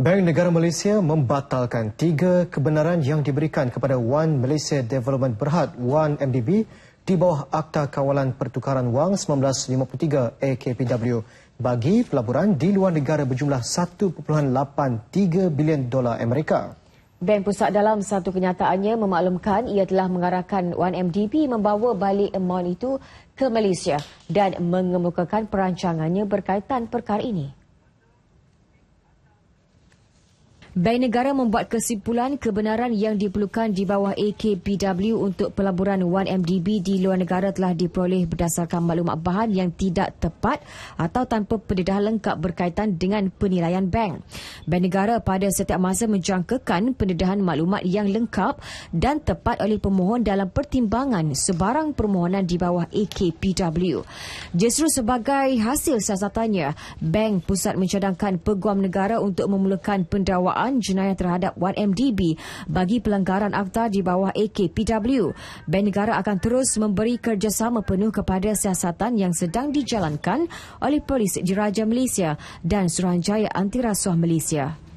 Bank Negara Malaysia membatalkan tiga kebenaran yang diberikan kepada One Malaysia Development Berhad One MDB di bawah Akta Kawalan Pertukaran Wang 1953 AKPW bagi pelaburan di luar negara berjumlah 1.83 bilion dolar Amerika. Bank Pusat dalam satu kenyataannya memaklumkan ia telah mengarahkan 1MDB membawa balik amount itu ke Malaysia dan mengemukakan perancangannya berkaitan perkara ini. Bank Negara membuat kesimpulan kebenaran yang diperlukan di bawah AKPW untuk pelaburan 1MDB di luar negara telah diperoleh berdasarkan maklumat bahan yang tidak tepat atau tanpa pendedahan lengkap berkaitan dengan penilaian bank. Bank Negara pada setiap masa menjangkakan pendedahan maklumat yang lengkap dan tepat oleh pemohon dalam pertimbangan sebarang permohonan di bawah AKPW. Justru sebagai hasil siasatannya, Bank Pusat mencadangkan peguam negara untuk memulakan pendakwaan dakwaan jenayah terhadap 1MDB bagi pelanggaran akta di bawah AKPW. Bank Negara akan terus memberi kerjasama penuh kepada siasatan yang sedang dijalankan oleh Polis Diraja Malaysia dan Suruhanjaya Anti Rasuah Malaysia.